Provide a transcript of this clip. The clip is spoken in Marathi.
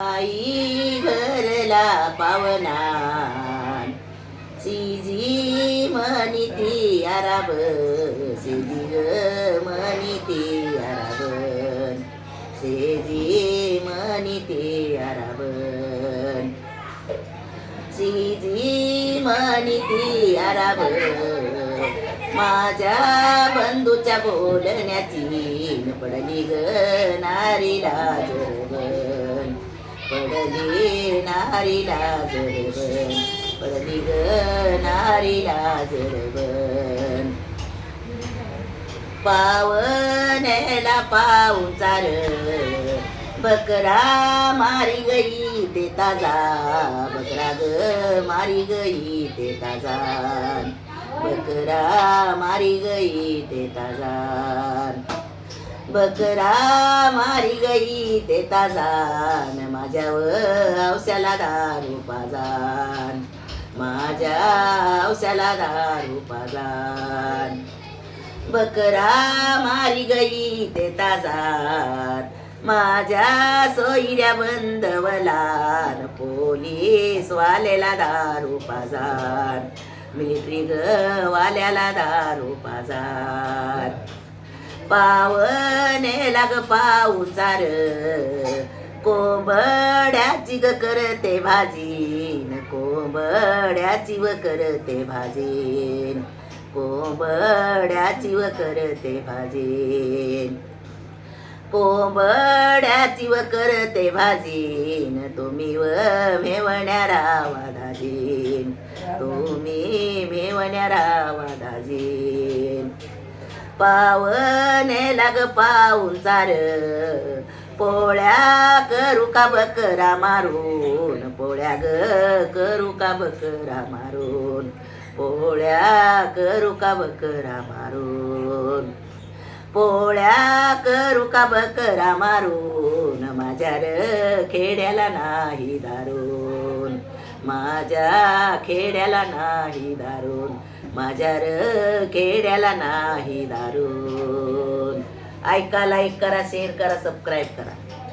आई घरला पावना. सीजी म्हणी आराब सिजी ग म्हणी ती आराबन सेजी म्हणी ती आराबन सिजी आराब. माझ्या बंधूच्या बोलण्याची पडली ग नारीला जरबन पडली नारीला जरबन पडली ग नारीला जरबन पावनेला पाऊन चार. बकरा मारी गई ते ताजा बकरा ग मारी गई ते ताजा बकरा मारी गई ते ताजा बकरा मारी गई ते ताजान माझ्यावर हौस्याला दारू पाजान माझ्या हौस्याला दारू पाजान बकरा मारी गई ते ताजान माझ्या सोयऱ्या बंदवलान पोलीस वालेला दारू पाजान मिलिटरी गवाल्याला दारू पाजान पावने लाग पाऊचार कोंबड्याची ग करते भाजीन कोंबड्याची व करते भाजीन. कोंबड्याची व करते भाजीन. कोंबड्याची व करते भाजीन तुम्ही व मेवण्या रावा दाजीन. तुम्ही मेवण्या रावा दाजीन. पावने लाग पाऊन चार. पोळ्या करू का बकरा मारून? पोळ्या ग करू का बकरा मारून? पोळ्या करू का बकरा मारून? पोळ्या करू का बकरा मारून? माझ्या र खेड्याला नाही दारून. माझ्या खेड्याला नाही दारून माझ्या र खेड्याला नाही दारून ऐका लाईक करा शेअर करा सबस्क्राईब करा.